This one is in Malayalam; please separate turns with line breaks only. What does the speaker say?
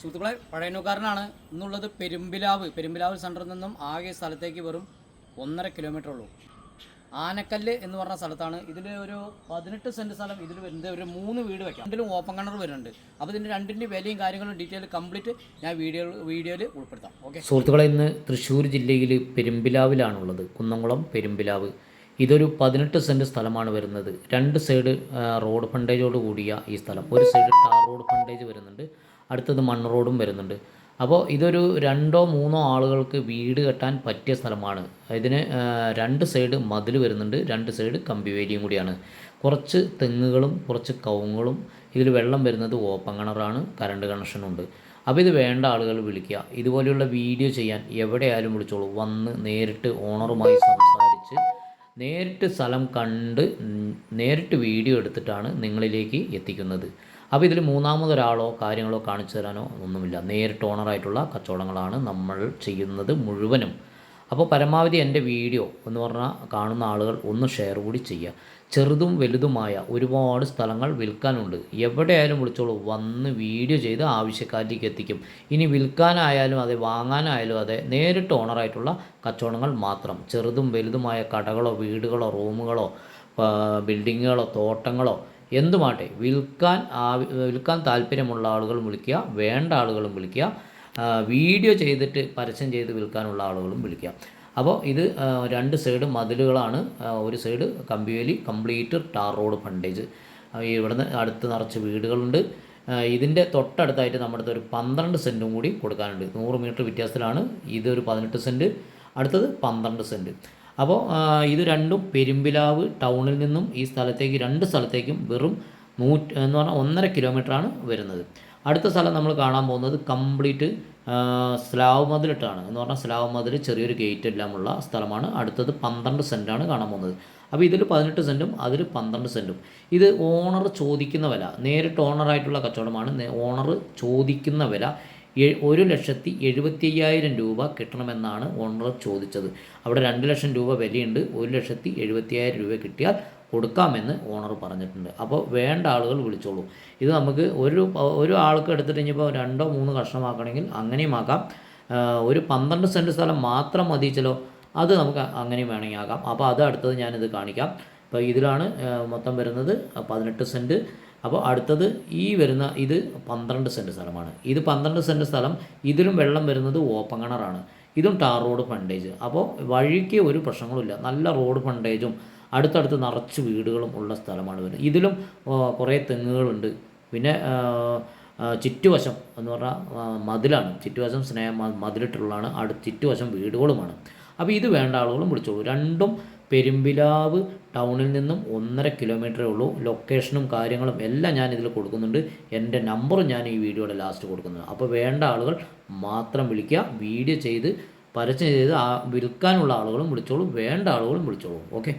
സുഹൃത്തുക്കളെ പഴയനൂക്കാരനാണ് ഇന്നുള്ളത് പെരുമ്പിലാവ്. പെരുമ്പിലാവ് സെന്ററിൽ നിന്നും ആകെ സ്ഥലത്തേക്ക് വെറും ഒന്നര കിലോമീറ്റർ ഉള്ളൂ. ആനക്കല്ല് എന്ന് പറഞ്ഞ സ്ഥലത്താണ്. ഇതിൽ ഒരു പതിനെട്ട് സെന്റ് സ്ഥലം ഇതിൽ വരുന്നത്. ഒരു മൂന്ന് വീട് വെക്കാം. രണ്ടിലും ഓപ്പൺ കിണർ വരുന്നുണ്ട്. അപ്പോൾ ഇതിന്റെ രണ്ടിന്റെ വിലയും കാര്യങ്ങളും ഡീറ്റെയിൽ കംപ്ലീറ്റ് ഞാൻ വീഡിയോ വീഡിയോയിൽ ഉൾപ്പെടുത്താം. ഓക്കെ
സുഹൃത്തുക്കളെ ഇന്ന് തൃശ്ശൂർ ജില്ലയിൽ പെരുമ്പിലാവിലാണുള്ളത്. കുന്നംകുളം പെരുമ്പിലാവ്. ഇതൊരു പതിനെട്ട് സെന്റ് സ്ഥലമാണ് വരുന്നത്. രണ്ട് സൈഡ് റോഡ് ഫണ്ടേജോട് കൂടിയ ഈ സ്ഥലം. ഒരു സൈഡ് ടാർ റോഡ് ഫണ്ടേജ് വരുന്നുണ്ട്. അടുത്തത് മണ്ണ് റോഡും വരുന്നുണ്ട്. അപ്പോൾ ഇതൊരു രണ്ടോ മൂന്നോ ആളുകൾക്ക് വീട് കെട്ടാൻ പറ്റിയ സ്ഥലമാണ്. ഇതിന് രണ്ട് സൈഡ് മതിൽ വരുന്നുണ്ട് രണ്ട് സൈഡ് കമ്പിവേലിയും കൂടിയാണ്. കുറച്ച് തെങ്ങുകളും കുറച്ച് കവുങ്ങുകളും ഇതിൽ വെള്ളം വരുന്നത് ഓപ്പൺ കിണറാണ് കറണ്ട് കണക്ഷനുണ്ട് അപ്പോൾ ഇത് വേണ്ട ആളുകൾ വിളിക്കുക. ഇതുപോലെയുള്ള വീഡിയോ ചെയ്യാൻ എവിടെയായാലും വിളിച്ചോളൂ. വന്ന് നേരിട്ട് ഓണറുമായി സംസാരിച്ച് നേരിട്ട് സ്ഥലം കണ്ട് നേരിട്ട് വീഡിയോ എടുത്തിട്ടാണ് നിങ്ങളിലേക്ക് എത്തിക്കുന്നത്. അപ്പോൾ ഇതിൽ മൂന്നാമതൊരാളോ കാര്യങ്ങളോ കാണിച്ചു തരാനോ ഒന്നുമില്ല. നേരിട്ട് ഓണറായിട്ടുള്ള കച്ചവടങ്ങളാണ് നമ്മൾ ചെയ്യുന്നത് മുഴുവനും. അപ്പോൾ പരമാവധി എന്റെ വീഡിയോ എന്ന് പറഞ്ഞാൽ കാണുന്ന ആളുകൾ ഒന്ന് ഷെയർ കൂടി ചെയ്യുക. ചെറുതും വലുതുമായ ഒരുപാട് സ്ഥലങ്ങൾ വിൽക്കാനുണ്ട്. എവിടെയായാലും വിളിച്ചോളൂ. വന്ന് വീഡിയോ ചെയ്ത് ആവശ്യക്കാരിലേക്ക് എത്തിക്കും. ഇനി വിൽക്കാനായാലും അതെ വാങ്ങാനായാലും അതെ നേരിട്ട് ഓണറായിട്ടുള്ള കച്ചവടങ്ങൾ മാത്രം. ചെറുതും വലുതുമായ കടകളോ വീടുകളോ റൂമുകളോ ബിൽഡിങ്ങുകളോ തോട്ടങ്ങളോ എന്തുമാട്ടെ വിൽക്കാൻ വിൽക്കാൻ താല്പര്യമുള്ള ആളുകളും വിളിക്കുക വേണ്ട ആളുകളും വിളിക്കുക വീഡിയോ ചെയ്തിട്ട് പരസ്യം ചെയ്ത് വിൽക്കാനുള്ള ആളുകളും വിളിക്കുക. അപ്പോൾ ഇത് രണ്ട് സൈഡ് മതിലുകളാണ്. ഒരു സൈഡ് കമ്പിവേലി കംപ്ലീറ്റ് ടാർ റോഡ് ഫണ്ടേജ് ഇവിടുന്ന് അടുത്ത് നിറച്ച് വീടുകളുണ്ട്. ഇതിന്റെ തൊട്ടടുത്തായിട്ട് നമ്മുടെ ഒരു പന്ത്രണ്ട് സെന്റും കൂടി കൊടുക്കാനുണ്ട്. നൂറ് മീറ്റർ വ്യത്യാസത്തിലാണ്. ഇതൊരു പതിനെട്ട് സെന്റ്. അടുത്തത് പന്ത്രണ്ട് സെന്റ്. അപ്പോൾ ഇത് രണ്ടും പെരുമ്പിലാവ് ടൗണിൽ നിന്നും ഈ സ്ഥലത്തേക്ക് രണ്ട് സ്ഥലത്തേക്കും വെറും നൂറ്റ് എന്ന് പറഞ്ഞാൽ ഒന്നര കിലോമീറ്ററാണ് വരുന്നത്. അടുത്ത സ്ഥലം നമ്മൾ കാണാൻ പോകുന്നത് കംപ്ലീറ്റ് സ്ലാവ് മതിലിട്ടാണ്. എന്ന് പറഞ്ഞാൽ സ്ലാവ് മതിൽ ചെറിയൊരു ഗേറ്റ് എല്ലാമുള്ള സ്ഥലമാണ്. അടുത്തത് പന്ത്രണ്ട് സെന്റാണ് കാണാൻ പോകുന്നത്. അപ്പോൾ ഇതിൽ പതിനെട്ട് സെന്റും അതിൽ പന്ത്രണ്ട് സെന്റും. ഇത് ഓണർ ചോദിക്കുന്ന വില നേരിട്ട് ഓണറായിട്ടുള്ള കച്ചവടമാണ്. ഓണർ ചോദിക്കുന്ന വില ഒരു ലക്ഷത്തി എഴുപത്തി അയ്യായിരം രൂപ കിട്ടണമെന്നാണ് ഓണർ ചോദിച്ചത്. അവിടെ രണ്ട് ലക്ഷം രൂപ വിലയുണ്ട്. ഒരു ലക്ഷത്തി എഴുപത്തി അയ്യായിരം രൂപ കിട്ടിയാൽ കൊടുക്കാമെന്ന് ഓണർ പറഞ്ഞിട്ടുണ്ട്. അപ്പോൾ വേണ്ട ആളുകൾ വിളിച്ചോളൂ. ഇത് നമുക്ക് ഒരു ഒരു ആൾക്ക് എടുത്തിട്ട് കഴിഞ്ഞപ്പോൾ രണ്ടോ മൂന്ന് കഷ്ണമാക്കണമെങ്കിൽ അങ്ങനെയും ആക്കാം. ഒരു പന്ത്രണ്ട് സെന്റ് സ്ഥലം മാത്രം മതിച്ചല്ലോ അത് നമുക്ക് അങ്ങനെയും വേണമെങ്കിൽ ആക്കാം. അപ്പോൾ അത് അടുത്തത് ഞാനിത് കാണിക്കാം. ഇപ്പോൾ ഇതിലാണ് മൊത്തം വരുന്നത്. പതിനെട്ട് സെന്റ് അപ്പോൾ അടുത്തത് ഈ വരുന്ന ഇത് പന്ത്രണ്ട് സെന്റ് സ്ഥലമാണ്. ഇത് പന്ത്രണ്ട് സെന്റ് സ്ഥലം ഇതിലും വെള്ളം വരുന്നത് ഓപ്പൺ കിണറാണ് ഇതും ടാർ റോഡ് ഫണ്ടേജ് അപ്പോൾ വഴിക്ക് ഒരു പ്രശ്നങ്ങളുമില്ല. നല്ല റോഡ് ഫണ്ടേജും അടുത്തടുത്ത് നിറച്ച് വീടുകളും ഉള്ള സ്ഥലമാണ് വരുന്നത്. ഇതിലും കുറേ തെങ്ങുകളുണ്ട്. പിന്നെ ചുറ്റുവശം എന്ന് പറഞ്ഞാൽ മതിലാണ്. ചുറ്റുവശം സ്നേഹ മതിലിട്ടുള്ളതാണ്. അടുത്ത് ചുറ്റുവശം വീടുകളുമാണ്. അപ്പോൾ ഇത് വേണ്ട ആളുകളും വിളിച്ചോളൂ രണ്ടും പെരുമ്പിലാവ് ടൗണിൽ നിന്നും ഒന്നര കിലോമീറ്ററേ ഉള്ളൂ. ലൊക്കേഷനും കാര്യങ്ങളും എല്ലാം ഞാൻ ഇതിൽ കൊടുക്കുന്നുണ്ട്. എന്റെ നമ്പറും ഞാൻ ഈ വീഡിയോയുടെ ലാസ്റ്റ് കൊടുക്കുന്നുണ്ട്. അപ്പോൾ വേണ്ട ആളുകൾ മാത്രം വിളിക്കുക. വീഡിയോ ചെയ്ത് പരസ്യം ചെയ്ത് ആ വിൽക്കാനുള്ള ആളുകളും വിളിച്ചോളൂ. വേണ്ട ആളുകളും വിളിച്ചോളൂ. ഓക്കെ?